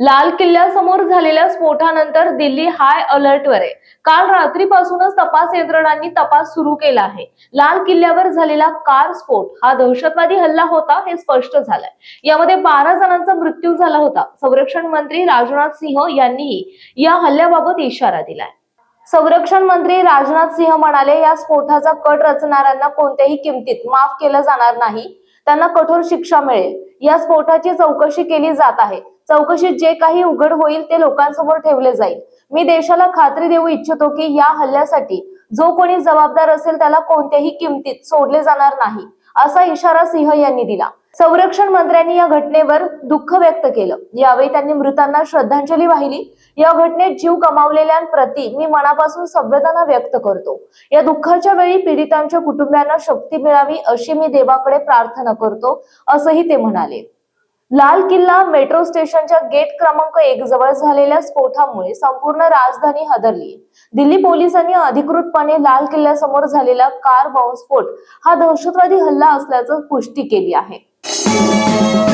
लाल किल्ल्यासमोर झालेल्या स्फोटानंतर दिल्ली हाय अलर्टवर आहे. काल रात्रीपासूनच तपास यंत्रणांनी तपास सुरू केला आहे. लाल किल्ल्यावर झालेला कार स्फोट हा दहशतवादी हल्ला होता हे स्पष्ट झालंय. यामध्ये बारा जणांचा मृत्यू झाला होता. संरक्षण मंत्री राजनाथ सिंह यांनीही या हल्ल्याबाबत इशारा दिलाय. संरक्षण मंत्री राजनाथ सिंह म्हणाले या स्फोटाचा कट रचणाऱ्यांना कोणत्याही किमतीत माफ केलं जाणार नाही. त्यांना कठोर शिक्षा मिळेल. या स्फोटाची चौकशी केली जात आहे. चौकशीत जे काही उघड होईल ते लोकांसमोर ठेवले जाईल. मी देशाला खात्री देऊ इच्छितो की या हल्ल्यासाठी जो कोणी जबाबदार असेल त्याला कोणत्याही किमतीत सोडले जाणार नाही असा इशारा सिंह यांनी दिला. संरक्षण मंत्र्यांनी या घटनेवर दुःख व्यक्त केलं. यावेळी त्यांनी मृतांना श्रद्धांजली वाहिली. या घटनेत जीव कमावलेल्यांप्रती मी मनापासून संवेदना व्यक्त करतो. या दुःखाच्या वेळी पीडितांच्या कुटुंबियांना शक्ती मिळावी अशी मी देवाकडे प्रार्थना करतो असंही ते म्हणाले. लाल किल्ला मेट्रो स्टेशनच्या गेट क्रमांक एक जवळ झालेल्या स्फोटामुळे संपूर्ण राजधानी हादरली. दिल्ली पोलिसांनी अधिकृतपणे लाल किल्ल्यासमोर झालेला कार बॉम्बस्फोट हा दहशतवादी हल्ला असल्याचं पुष्टी केली आहे. Música